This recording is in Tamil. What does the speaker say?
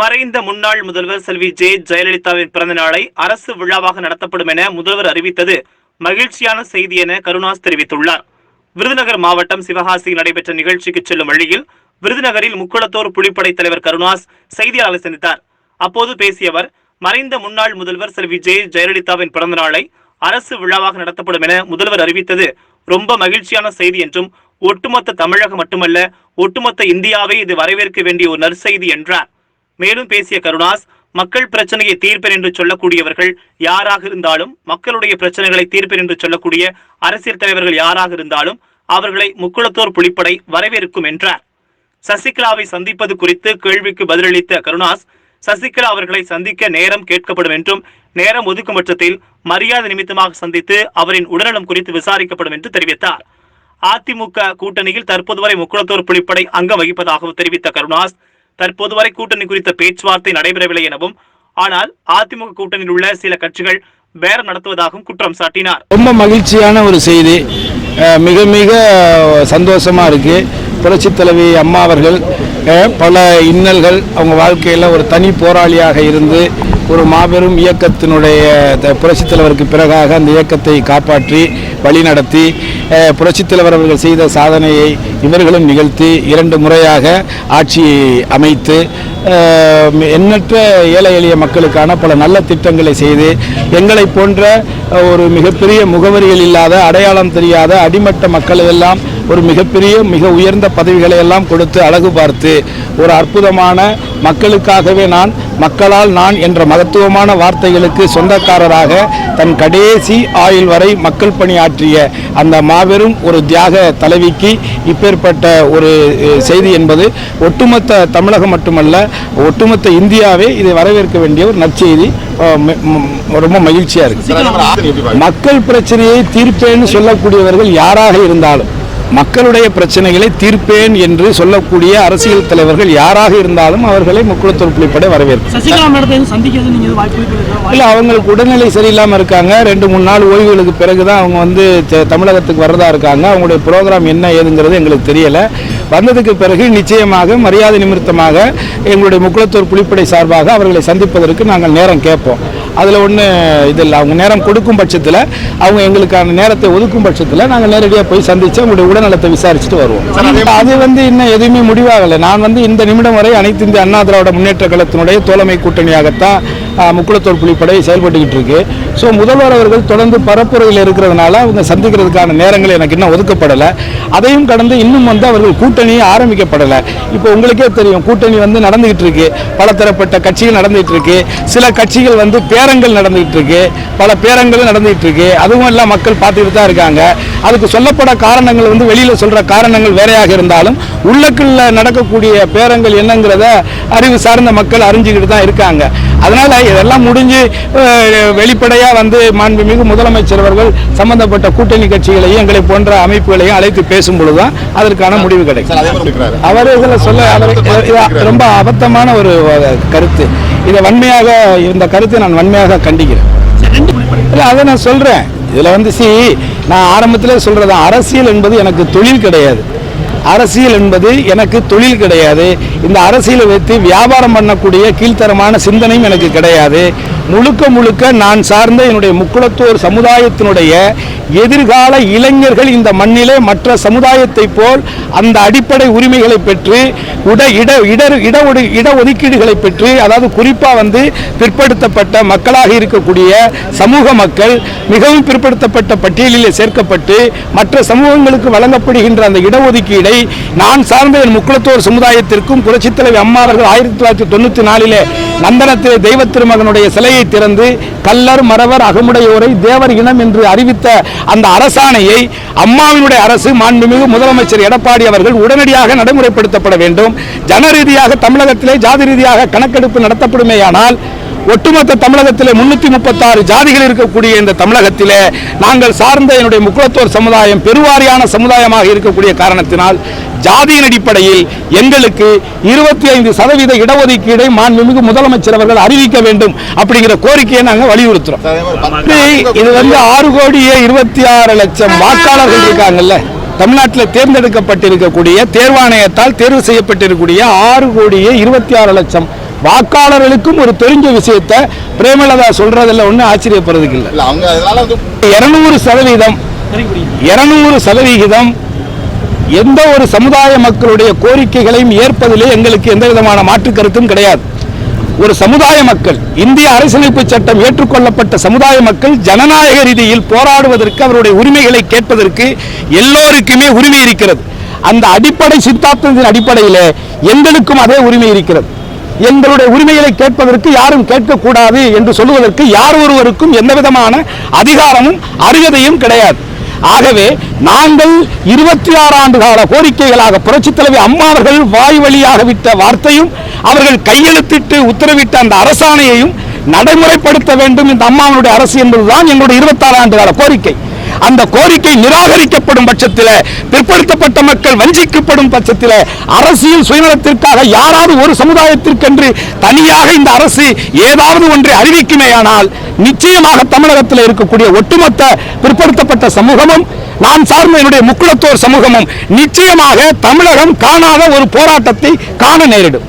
மறைந்த முன்னாள் முதல்வர் செல்வி ஜே ஜெயலலிதாவின் பிறந்த நாளை அரசு விழாவாக நடத்தப்படும் என முதல்வர் அறிவித்தது மகிழ்ச்சியான செய்தி என கருணாஸ் தெரிவித்துள்ளார். விருதுநகர் மாவட்டம் சிவகாசியில் நடைபெற்ற நிகழ்ச்சிக்கு செல்லும் வழியில் விருதுநகரில் முக்குளத்தோர் புலிப்படை தலைவர் கருணாஸ் செய்தியாளர்களை சந்தித்தார். அப்போது பேசிய அவர் மறைந்த முன்னாள் முதல்வர் செல்வி ஜெ ஜெயலலிதாவின் பிறந்த நாளை அரசு விழாவாக நடத்தப்படும் என முதல்வர் அறிவித்தது. ரொம்ப மகிழ்ச்சியான செய்தி என்றும் ஒட்டுமொத்த தமிழகம் மட்டுமல்ல ஒட்டுமொத்த இந்தியாவை இது வரவேற்க வேண்டிய ஒரு நற்செய்தி என்றார். மேலும் பேசிய கருணாஸ் மக்கள் பிரச்சனையை தீர்ப்பேன் என்று சொல்லக்கூடியவர்கள் யாராக இருந்தாலும் மக்களுடைய பிரச்சனைகளை தீர்ப்பேன் என்று சொல்லக்கூடிய அரசியல் தலைவர்கள் யாராக இருந்தாலும் அவர்களை முக்குளத்தோர் புலிப்படை வரவேற்கும் என்றார். சசிகலாவை சந்திப்பது குறித்து கேள்விக்கு பதிலளித்த கருணாஸ் சசிகலா அவர்களை சந்திக்க நேரம் கேட்கப்படும் என்றும் நேரம் ஒதுக்கும் பட்சத்தில் மரியாதை நிமித்தமாக சந்தித்து அவரின் உடல்நலம் குறித்து விசாரிக்கப்படும் என்று தெரிவித்தார். அதிமுக கூட்டணியில் தற்போது வரை முக்குளத்தோர் புலிப்படை அங்கம் வகிப்பதாகவும் தெரிவித்த கருணாஸ் தற்போது வரை கூட்டணி குறித்த பேச்சுவார்த்தை நடைபெறவில்லை எனவும் ஆனால் அதிமுக கூட்டணியில் உள்ள சில கட்சிகள் பேரம் நடத்துவதாகவும் குற்றம் சாட்டினார். ரொம்ப மகிழ்ச்சியான ஒரு செய்தி. மிக மிக சந்தோஷமாக இருக்குது புரட்சித் தலைவி அம்மா அவர்கள் பல இன்னல்கள் அவங்க வாழ்க்கையில் ஒரு தனி போராளியாக இருந்து ஒரு மாபெரும் இயக்கத்தினுடைய த- புரட்சித் தலைவருக்கு பிறகாக அந்த இயக்கத்தை காப்பாற்றி வழிநடத்தி அஹ் புரட்சித் தலைவர் அவர்கள் செய்த சாதனையை இவர்களும் நிகழ்த்தி இரண்டு முறையாக ஆட்சி அமைத்து எண்ணற்ற ஏழை எளிய மக்களுக்கான பல நல்ல திட்டங்களை செய்து எங்களை போன்ற ஒரு மிகப்பெரிய முகவரிகள் இல்லாத அடையாளம் தெரியாத அடிமட்ட மக்களையெல்லாம் ஒரு மிகப்பெரிய மிக உயர்ந்த பதவிகளை எல்லாம் கொடுத்து அழகு பார்த்து ஒரு அற்புதமான மக்களுக்காகவே நான் மக்களால் நான் என்ற மகத்துவமான வார்த்தைகளுக்கு சொந்தக்காரராக தன் கடைசி ஆயுள் வரை மக்கள் பணியாற்றிய அந்த மாபெரும் ஒரு தியாக தலைவிக்கு இப்பேற்பட்ட ஒரு செய்தி என்பது ஒட்டுமொத்த தமிழகம் மட்டுமல்ல ஒட்டுமொத்த இந்தியாவே இதை வரவேற்க வேண்டிய ஒரு நற்செய்தி. ரொம்ப மகிழ்ச்சியா இருக்கு. மக்கள் பிரச்சனையை தீர்ப்பேன்னு சொல்லக்கூடியவர்கள் யாராக இருந்தாலும் மக்களுடைய பிரச்சனைகளை தீர்ப்பேன் என்று சொல்லக்கூடிய அரசியல் தலைவர்கள் யாராக இருந்தாலும் அவர்களை வரவேற்கும். எதுவும் வாய்ப்பு இருக்கா இல்லை அவங்களுக்கு உடல்நிலை சரியில்லாமல் இருக்காங்க. ரெண்டு மூணு நாள் ஓய்வுகளுக்கு பிறகு தான் அவங்க வந்து தமிழகத்துக்கு வர்றதா இருக்காங்க. அவங்களுடைய ப்ரோக்ராம் என்ன ஏதுங்கிறது எங்களுக்கு தெரியலை. வந்ததுக்கு பிறகு நிச்சயமாக மரியாதை நிமித்தமாக எங்களுடைய முக்குளத்தூர் புலிப்படை சார்பாக அவர்களை சந்திப்பதற்கு நாங்கள் நேரம் கேட்போம். அதில் ஒன்று இதில் அவங்க நேரம் கொடுக்கும் பட்சத்தில் அவங்க எங்களுக்கான நேரத்தை ஒதுக்கும் பட்சத்தில் நாங்கள் நேரடியாக போய் சந்தித்து அவங்களுடைய உடல்நலத்தை விசாரிச்சுட்டு வருவோம். அது வந்து இன்னும் எதுவுமே முடிவாகலை. நான் வந்து இந்த நிமிடம் வரை அனைத்து இந்திய அண்ணா திராவிட முன்னேற்ற கழகத்தினுடைய தோழமை கூட்டணியாகத்தான் முக்குளத்தோர் புலிப்படை செயல்பட்டுக்கிட்டு இருக்கு. ஸோ முதல்வர் அவர்கள் தொடர்ந்து பரப்புரையில் இருக்கிறதுனால அவங்க சந்திக்கிறதுக்கான நேரங்கள் எனக்கு இன்னும் ஒதுக்கப்படலை. அதையும் கடந்து இன்னும் வந்து அவர்கள் கூட்டணி ஆரம்பிக்கப்படலை. இப்போ உங்களுக்கே தெரியும் கூட்டணி வந்து நடந்துகிட்டு இருக்கு. பலதரப்பட்ட கட்சிகள் நடந்துகிட்டு இருக்கு. சில கட்சிகள் வந்து பேரங்கள் நடந்துகிட்டு இருக்கு. பல பேரங்களும் நடந்துகிட்டு இருக்கு. அதுவும் எல்லாம் மக்கள் பார்த்துக்கிட்டு தான் இருக்காங்க. அதுக்கு சொல்லப்பட காரணங்கள் வந்து வெளியில் சொல்ற காரணங்கள் வேறையாக இருந்தாலும் உள்ளக்குள்ள நடக்கக்கூடிய பேரங்கள் என்னங்கிறத அறிவு சார்ந்த மக்கள் அறிஞ்சுக்கிட்டு தான் இருக்காங்க. அதனால இதெல்லாம் முடிஞ்சு அஹ், வெளிப்படையா வந்து மாண்புமிகு முதலமைச்சர் அவர்கள் சம்பந்தப்பட்ட கூட்டணி கட்சிகளையும் எங்களை போன்ற அமைப்புகளையும் அழைத்து பேசும் பொழுதுதான் அதற்கான முடிவு கிடைக்கும். அவர் இதுல சொல்ல அவர் ரொம்ப அபத்தமான ஒரு கருத்து. இதை வன்மையாக இந்த கருத்தை நான் வன்மையாக கண்டிக்கிறேன். இல்லை அதை நான் சொல்றேன். இதுல வந்து சி நான் ஆரம்பத்திலே சொல்றது அரசியல் என்பது எனக்கு தொழில் கிடையாது. அரசியல் என்பது எனக்கு தொழில் கிடையாது. இந்த அரசியலை வைத்து வியாபாரம் பண்ணக்கூடிய கீழ்த்தரமான சிந்தனையும் எனக்கு கிடையாது. முழுக்க முழுக்க நான் சார்ந்த என்னுடைய முக்குளத்தோர் சமுதாயத்தினுடைய எதிர்கால இளைஞர்கள் இந்த மண்ணிலே மற்ற சமுதாயத்தை போல் அந்த அடிப்படை உரிமைகளை பெற்று உட இட இடர் இட ஒடு- இட ஒதுக்கீடுகளை பெற்று அதாவது குறிப்பாக வந்து பிற்படுத்தப்பட்ட மக்களாக இருக்கக்கூடிய சமூக மக்கள் மிகவும் பிற்படுத்தப்பட்ட பட்டியலில் சேர்க்கப்பட்டு மற்ற சமூகங்களுக்கு வழங்கப்படுகின்ற அந்த இடஒதுக்கீடை நான் சார்ந்த என் முக்குளத்தோர் சமுதாயத்திற்கும் புரட்சித் தலைவி அம்மா அவர்கள் ஆயிரத்தி தொள்ளாயிரத்தி தொண்ணூற்றி நாலிலே நந்தனத்திலே தெய்வ திருமகனுடைய சிலையை திறந்து கல்லர் மறவர் அகமுடையோரை தேவர் இனம் என்று அறிவித்த அந்த அரசாணையை அம்மாவினுடைய அரசு மாண்புமிகு முதலமைச்சர் எடப்பாடி அவர்கள் உடனடியாக நடைமுறைப்படுத்தப்பட வேண்டும். ஜன ரீதியாக தமிழகத்திலே ஜாதி ரீதியாக கணக்கெடுப்பு நடத்தப்படுமேயானால் ஒட்டுமொத்த தமிழகத்திலே முன்னூத்தி முப்பத்தாறு ஜாதிகள் இருக்கக்கூடிய இந்த தமிழகத்திலே நாங்கள் சார்ந்த என்னுடைய முக்குளத்தோர் சமுதாயம் பெருவாரியான சமுதாயமாக இருக்கக்கூடிய காரணத்தினால் ஜாதியின் அடிப்படையில் எங்களுக்கு இருபத்தி ஐந்து சதவீத இடஒதுக்கீடை மாண்புமிகு முதலமைச்சர் அவர்கள் அறிவிக்க வேண்டும் அப்படிங்கிற கோரிக்கையை நாங்கள் வலியுறுத்துறோம். இது வந்து ஆறு கோடியே இருபத்தி ஆறு லட்சம் வாக்காளர்கள் இருக்காங்கல்ல. தமிழ்நாட்டில் தேர்ந்தெடுக்கப்பட்டிருக்கக்கூடிய தேர்வாணையத்தால் தேர்வு செய்யப்பட்டிருக்கக்கூடிய ஆறு கோடியே இருபத்தி ஆறு லட்சம் வாக்காளர்களுக்கும் ஒரு தெரிஞ்ச விஷயத்த பிரேமலதா சொல்றதுல ஒன்றும் ஆச்சரியப்படுறதுக்கு இல்லை. அவங்க அதனால இருநூறு சதவீதம் இருநூறு சதவிகிதம் எந்த ஒரு சமுதாய மக்களுடைய கோரிக்கைகளையும் ஏற்பதிலே எங்களுக்கு எந்த விதமான மாற்று கருத்தும் கிடையாது. ஒரு சமுதாய மக்கள் இந்திய அரசியலமைப்பு சட்டம் ஏற்றுக்கொள்ளப்பட்ட சமுதாய மக்கள் ஜனநாயக ரீதியில் போராடுவதற்கு அவருடைய உரிமைகளை கேட்பதற்கு எல்லோருக்குமே உரிமை இருக்கிறது. அந்த அடிப்படை சித்தாந்தத்தின் அடிப்படையில் எங்களுக்கும் அதே உரிமை இருக்கிறது. எங்களுடைய உரிமைகளை கேட்பதற்கு யாரும் கேட்கக்கூடாது என்று சொல்லுவதற்கு யார் ஒருவருக்கும் எந்த விதமான அதிகாரமும் அருகதையும் கிடையாது. ஆகவே நாங்கள் இருபத்தி ஆறு ஆண்டு கால கோரிக்கைகளாக புரட்சித் தலைவி அம்மா அவர்கள் வாய் வழியாக விட்ட வார்த்தையும் அவர்கள் கையெழுத்திட்டு உத்தரவிட்ட அந்த அரசாணையையும் நடைமுறைப்படுத்த வேண்டும். இந்த அம்மாவுடைய அரசு என்பதுதான் எங்களுடைய இருபத்தாறு ஆண்டு கால கோரிக்கை. அந்த கோரிக்கை நிராகரிக்கப்படும் பட்சத்தில் பிற்படுத்தப்பட்ட மக்கள் வஞ்சிக்கப்படும் பட்சத்தில் அரசியல் சுயநலத்திற்காக யாராவது ஒரு சமுதாயத்திற்கென்று தனியாக இந்த அரசு ஏதாவது ஒன்றை அறிவிக்குமேயானால் நிச்சயமாக தமிழகத்தில் இருக்கக்கூடிய ஒட்டுமொத்த பிற்படுத்தப்பட்ட சமூகமும் நான் சார்ந்த என்னுடைய முக்குளத்தோர் சமூகமும் நிச்சயமாக தமிழகம் காணாத ஒரு போராட்டத்தை காண நேரிடும்.